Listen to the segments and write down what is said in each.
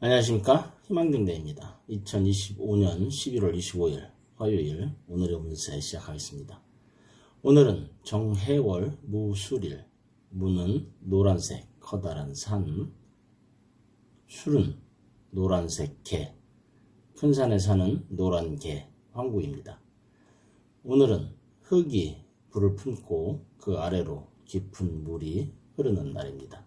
안녕하십니까 희망등대입니다. 2025년 11월 25일 화요일 오늘의 운세 시작하겠습니다. 오늘은 정해월 무술일 무는 노란색 커다란 산 술은 노란색 개 큰 산에 사는 노란 개 황구입니다. 오늘은 흙이 불을 품고 그 아래로 깊은 물이 흐르는 날입니다.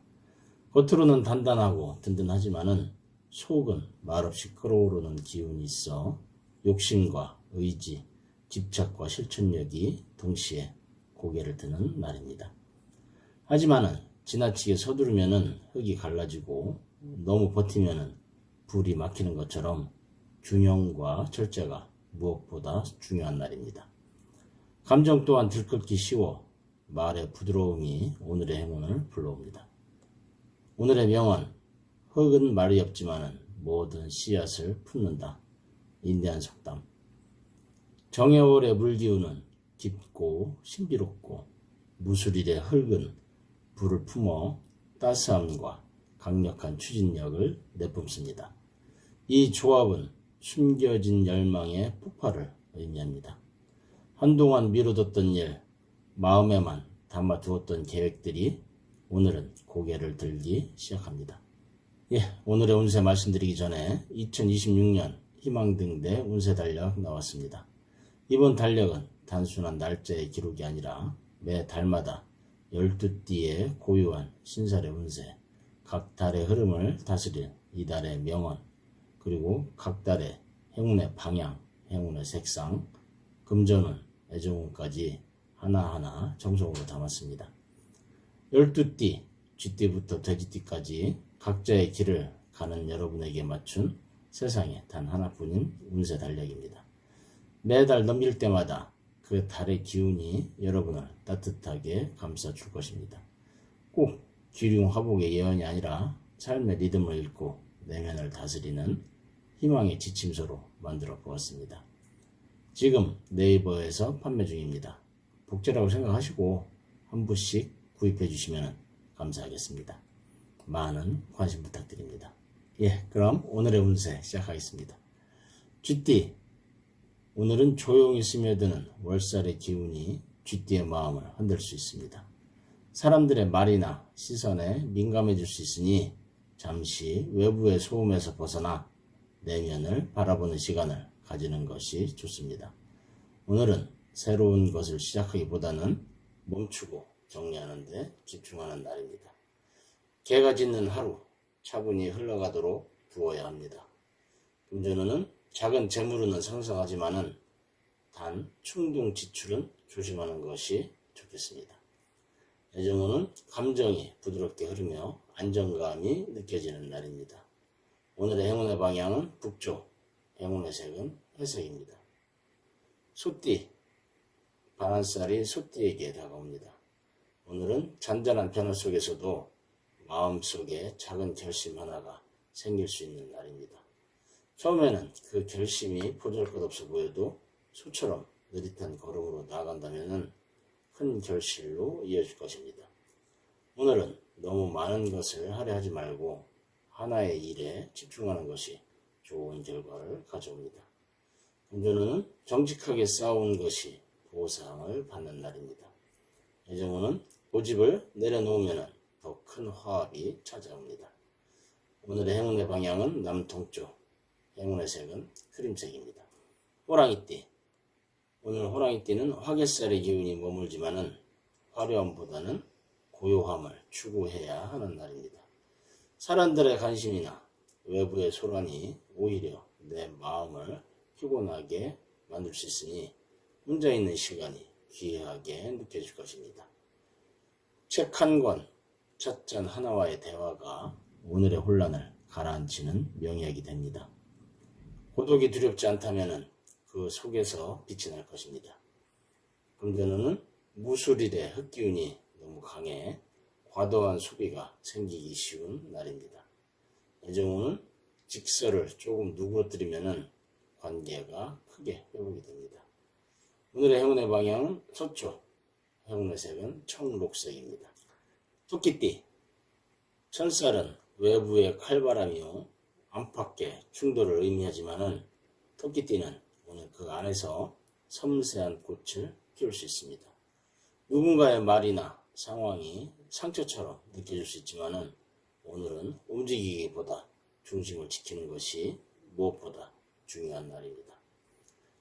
겉으로는 단단하고 든든하지만은 속은 말없이 끓어오르는 기운이 있어 욕심과 의지, 집착과 실천력이 동시에 고개를 드는 날입니다. 하지만은 지나치게 서두르면은 흙이 갈라지고 너무 버티면은 불이 막히는 것처럼 균형과 절제가 무엇보다 중요한 날입니다. 감정 또한 들끓기 쉬워 말의 부드러움이 오늘의 행운을 불러옵니다. 오늘의 명언 흙은 말이 없지만은 모든 씨앗을 품는다. 인대한 속담. 정여울의 물기운은 깊고 신비롭고 무술일의 흙은 불을 품어 따스함과 강력한 추진력을 내뿜습니다. 이 조합은 숨겨진 열망의 폭발을 의미합니다. 한동안 미뤄뒀던 일, 마음에만 담아두었던 계획들이 오늘은 고개를 들기 시작합니다. 예, 오늘의 운세 말씀드리기 전에 2026년 희망등대 운세 달력 나왔습니다. 이번 달력은 단순한 날짜의 기록이 아니라 매 달마다 12띠의 고유한 신살의 운세, 각 달의 흐름을 다스릴 이 달의 명언, 그리고 각 달의 행운의 방향, 행운의 색상, 금전운, 애정운까지 하나하나 정성으로 담았습니다. 12띠, 쥐띠부터 돼지띠까지 각자의 길을 가는 여러분에게 맞춘 세상에 단 하나뿐인 운세 달력입니다. 매달 넘길 때마다 그 달의 기운이 여러분을 따뜻하게 감싸줄 것입니다. 꼭 기륭 화복의 예언이 아니라 삶의 리듬을 읽고 내면을 다스리는 희망의 지침서로 만들어 보았습니다. 지금 네이버에서 판매 중입니다. 복제라고 생각하시고 한 부씩 구입해 주시면 감사하겠습니다. 많은 관심 부탁드립니다. 예, 그럼 오늘의 운세 시작하겠습니다. 쥐띠, 오늘은 조용히 스며드는 월살의 기운이 쥐띠의 마음을 흔들 수 있습니다. 사람들의 말이나 시선에 민감해질 수 있으니 잠시 외부의 소음에서 벗어나 내면을 바라보는 시간을 가지는 것이 좋습니다. 오늘은 새로운 것을 시작하기보다는 멈추고 정리하는 데 집중하는 날입니다. 개가 짖는 하루 차분히 흘러가도록 두어야 합니다. 금전운은 작은 재물은 상승하지만은 단 충동 지출은 조심하는 것이 좋겠습니다. 애정운은 감정이 부드럽게 흐르며 안정감이 느껴지는 날입니다. 오늘의 행운의 방향은 북쪽, 행운의 색은 회색입니다. 소띠, 바람살이 소띠에게 다가옵니다. 오늘은 잔잔한 변화 속에서도 마음속에 작은 결심 하나가 생길 수 있는 날입니다. 처음에는 그 결심이 보잘것없어 보여도 소처럼 느릿한 걸음으로 나아간다면 큰 결실로 이어질 것입니다. 오늘은 너무 많은 것을 하려 하지 말고 하나의 일에 집중하는 것이 좋은 결과를 가져옵니다. 금전운은 정직하게 싸운 것이 보상을 받는 날입니다. 애정운은 고집을 내려놓으면 더 큰 화합이 찾아옵니다. 오늘의 행운의 방향은 남동쪽, 행운의 색은 크림색입니다. 호랑이띠 오늘 호랑이띠는 화개살의 기운이 머물지만은 화려함보다는 고요함을 추구해야 하는 날입니다. 사람들의 관심이나 외부의 소란이 오히려 내 마음을 피곤하게 만들 수 있으니 혼자 있는 시간이 귀하게 느껴질 것입니다. 책 한 권, 찻잔 하나와의 대화가 오늘의 혼란을 가라앉히는 명약이 됩니다. 고독이 두렵지 않다면 그 속에서 빛이 날 것입니다. 금전운은 무술일의 흙기운이 너무 강해 과도한 소비가 생기기 쉬운 날입니다. 애정운은 직설을 조금 누그러뜨리면 관계가 크게 회복이 됩니다. 오늘의 행운의 방향은 서쪽, 행운의 색은 청록색입니다. 토끼띠, 천살은 외부의 칼바람이요 안팎의 충돌을 의미하지만은 토끼띠는 오늘 그 안에서 섬세한 꽃을 피울 수 있습니다. 누군가의 말이나 상황이 상처처럼 느껴질 수 있지만은 오늘은 움직이기보다 중심을 지키는 것이 무엇보다 중요한 날입니다.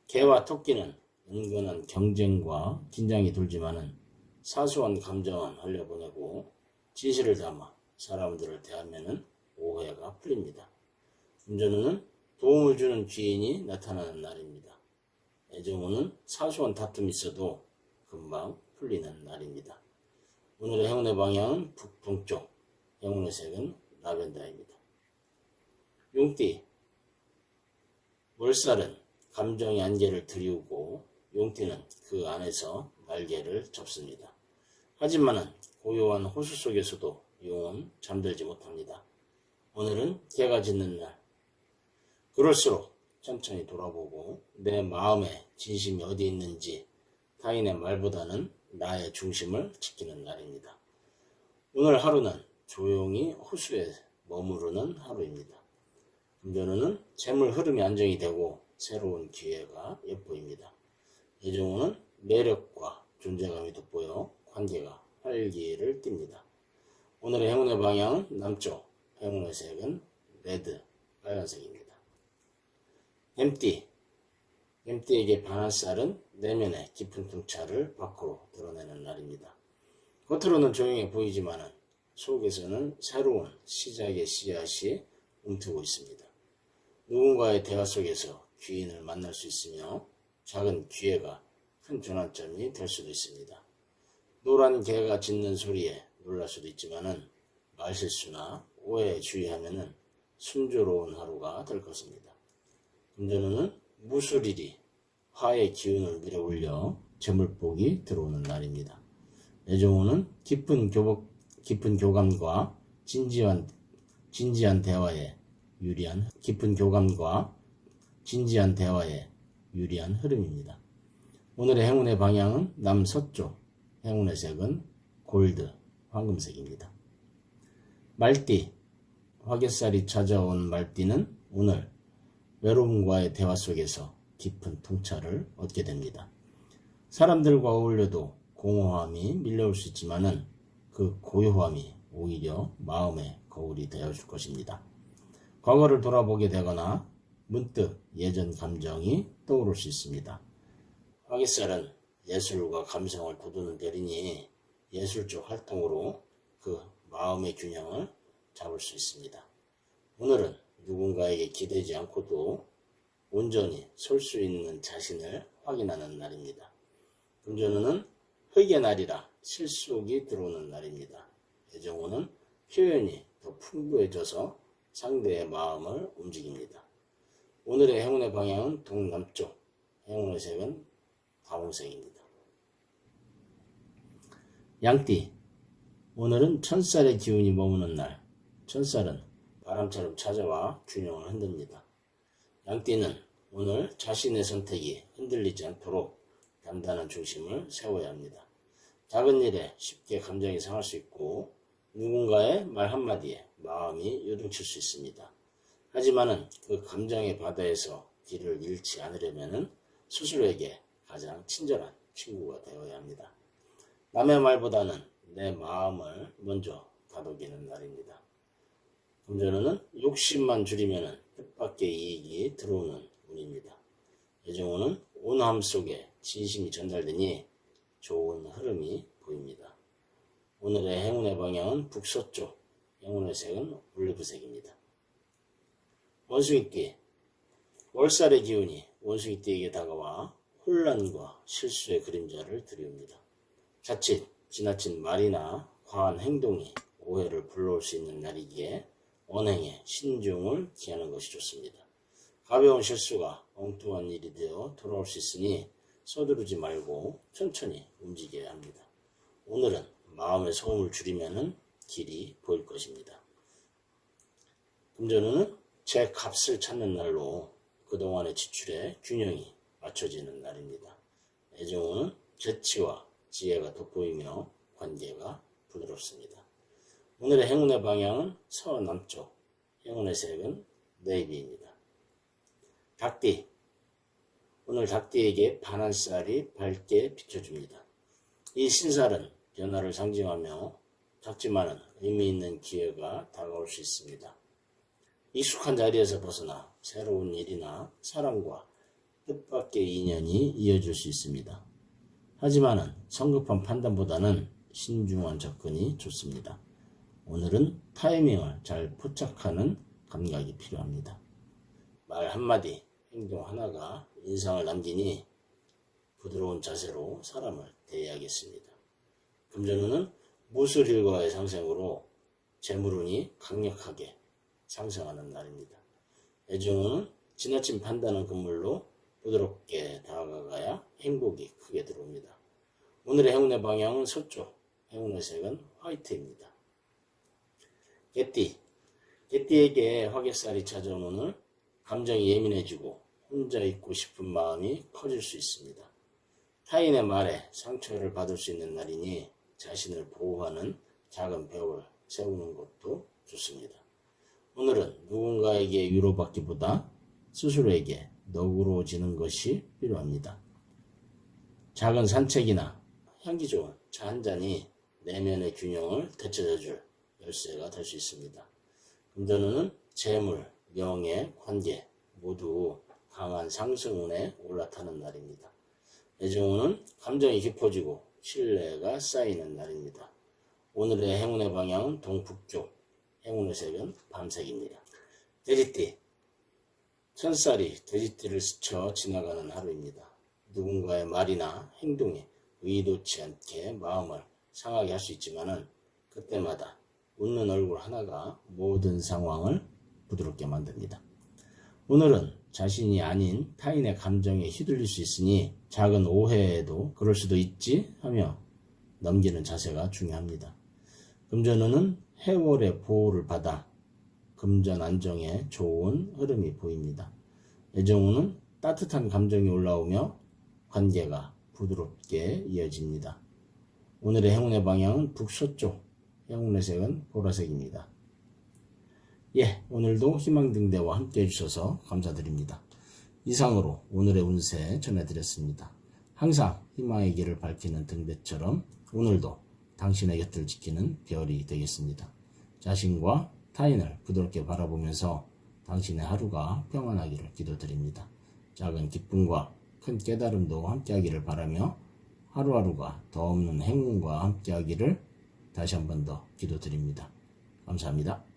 개와 토끼는 은근한 경쟁과 긴장이 돌지만은 사소한 감정은 흘려보내고 진실을 담아 사람들을 대하면은 오해가 풀립니다. 운전은 도움을 주는 귀인이 나타나는 날입니다. 애정호는 사소한 다툼이 있어도 금방 풀리는 날입니다. 오늘의 행운의 방향은 북동쪽, 행운의 색은 라벤더입니다. 용띠, 월살은 감정의 안개를 들이우고 용띠는 그 안에서 날개를 접습니다. 하지만은 고요한 호수 속에서도 용은 잠들지 못합니다. 오늘은 개가 짖는 날. 그럴수록 천천히 돌아보고 내 마음에 진심이 어디 있는지 타인의 말보다는 나의 중심을 지키는 날입니다. 오늘 하루는 조용히 호수에 머무르는 하루입니다. 금전운은 재물 흐름이 안정이 되고 새로운 기회가 엿보입니다. 예정운은 매력과 존재감이 돋보여 관계가 활기를 띱니다. 오늘의 행운의 방향은 남쪽, 행운의 색은 레드, 빨간색입니다. 엠띠, 엠띠에게 반한 쌀은 내면의 깊은 통찰을 밖으로 드러내는 날입니다. 겉으로는 조용해 보이지만은 속에서는 새로운 시작의 씨앗이 움트고 있습니다. 누군가의 대화 속에서 귀인을 만날 수 있으며 작은 기회가 큰 전환점이 될 수도 있습니다. 노란 개가 짖는 소리에 놀랄 수도 있지만은 말실수나 오해에 주의하면은 순조로운 하루가 될 것입니다. 금전운은 무술일이 화의 기운을 밀어올려 재물복이 들어오는 날입니다. 애정운은 깊은 교복, 깊은 교감과 진지한, 진지한 대화에 유리한, 깊은 교감과 진지한 대화에 유리한 흐름입니다. 오늘의 행운의 방향은 남서쪽, 행운의 색은 골드, 황금색입니다. 말띠, 화개살이 찾아온 말띠는 오늘 외로움과의 대화 속에서 깊은 통찰을 얻게 됩니다. 사람들과 어울려도 공허함이 밀려올 수 있지만은 그 고요함이 오히려 마음의 거울이 되어줄 것입니다. 과거를 돌아보게 되거나 문득 예전 감정이 떠오를 수 있습니다. 화기살은 예술과 감성을 돋우는 대리니 예술적 활동으로 그 마음의 균형을 잡을 수 있습니다. 오늘은 누군가에게 기대지 않고도 온전히 설 수 있는 자신을 확인하는 날입니다. 금전운은 흙의 날이라 실속이 들어오는 날입니다. 애정호는 표현이 더 풍부해져서 상대의 마음을 움직입니다. 오늘의 행운의 방향은 동남쪽, 행운의 색은 다홍색입니다. 양띠, 오늘은 천살의 기운이 머무는 날. 천살은 바람처럼 찾아와 균형을 흔듭니다. 양띠는 오늘 자신의 선택이 흔들리지 않도록 단단한 중심을 세워야 합니다. 작은 일에 쉽게 감정이 상할 수 있고 누군가의 말 한마디에 마음이 요동칠 수 있습니다. 하지만은 그 감정의 바다에서 길을 잃지 않으려면은 스스로에게 가장 친절한 친구가 되어야 합니다. 남의 말보다는 내 마음을 먼저 다독이는 날입니다. 금전운은 욕심만 줄이면은 뜻밖의 이익이 들어오는 운입니다. 예정운은 온함 속에 진심이 전달되니 좋은 흐름이 보입니다. 오늘의 행운의 방향은 북서쪽, 행운의 색은 올리브색입니다. 원숭이띠, 월살의 기운이 원숭이띠에게 다가와 혼란과 실수의 그림자를 드리웁니다. 자칫 지나친 말이나 과한 행동이 오해를 불러올 수 있는 날이기에 언행에 신중을 기하는 것이 좋습니다. 가벼운 실수가 엉뚱한 일이 되어 돌아올 수 있으니 서두르지 말고 천천히 움직여야 합니다. 오늘은 마음의 소음을 줄이면 길이 보일 것입니다. 금전은 제 값을 찾는 날로 그동안의 지출에 균형이 맞춰지는 날입니다. 애정은 재치와 지혜가 돋보이며 관계가 부드럽습니다. 오늘의 행운의 방향은 서남쪽, 행운의 색은 네이비입니다. 닭띠. 오늘 닭띠에게 반한살이 밝게 비춰줍니다. 이 신살은 변화를 상징하며 작지만은 의미 있는 기회가 다가올 수 있습니다. 익숙한 자리에서 벗어나 새로운 일이나 사람과 뜻밖의 인연이 이어질 수 있습니다. 하지만은 성급한 판단보다는 신중한 접근이 좋습니다. 오늘은 타이밍을 잘 포착하는 감각이 필요합니다. 말 한마디, 행동 하나가 인상을 남기니 부드러운 자세로 사람을 대해야겠습니다. 금전운은 무술일과의 상생으로 재물운이 강력하게 상승하는 날입니다. 애정운은 지나친 판단은 금물로 부드럽게 다가가야 행복이 크게 들어옵니다. 오늘의 행운의 방향은 서쪽, 행운의 색은 화이트입니다. 개띠, 개띠에게 화개살이 찾아온 오늘 감정이 예민해지고 혼자 있고 싶은 마음이 커질 수 있습니다. 타인의 말에 상처를 받을 수 있는 날이니 자신을 보호하는 작은 벽을 세우는 것도 좋습니다. 오늘은 누군가에게 위로받기보다 스스로에게 너그러워지는 것이 필요합니다. 작은 산책이나 향기 좋은 차 한 잔이 내면의 균형을 되찾아줄 열쇠가 될 수 있습니다. 금전운은 재물, 명예, 관계 모두 강한 상승운에 올라타는 날입니다. 애정운은 감정이 깊어지고 신뢰가 쌓이는 날입니다. 오늘의 행운의 방향은 동북쪽, 행운의 색은 밤색입니다. 돼지띠, 천살이 돼지띠를 스쳐 지나가는 하루입니다. 누군가의 말이나 행동에 의도치 않게 마음을 상하게 할 수 있지만은 그때마다 웃는 얼굴 하나가 모든 상황을 부드럽게 만듭니다. 오늘은 자신이 아닌 타인의 감정에 휘둘릴 수 있으니 작은 오해에도 그럴 수도 있지 하며 넘기는 자세가 중요합니다. 금전운은 해월의 보호를 받아 금전 안정에 좋은 흐름이 보입니다. 애정운은 따뜻한 감정이 올라오며 관계가 부드럽게 이어집니다. 오늘의 행운의 방향은 북서쪽, 행운의 색은 보라색입니다. 예, 오늘도 희망등대와 함께 해주셔서 감사드립니다. 이상으로 오늘의 운세 전해드렸습니다. 항상 희망의 길을 밝히는 등대처럼 오늘도 당신의 곁을 지키는 별이 되겠습니다. 자신과 타인을 부드럽게 바라보면서 당신의 하루가 평안하기를 기도드립니다. 작은 기쁨과 큰 깨달음도 함께하기를 바라며 하루하루가 더 없는 행운과 함께하기를 다시 한 번 더 기도드립니다. 감사합니다.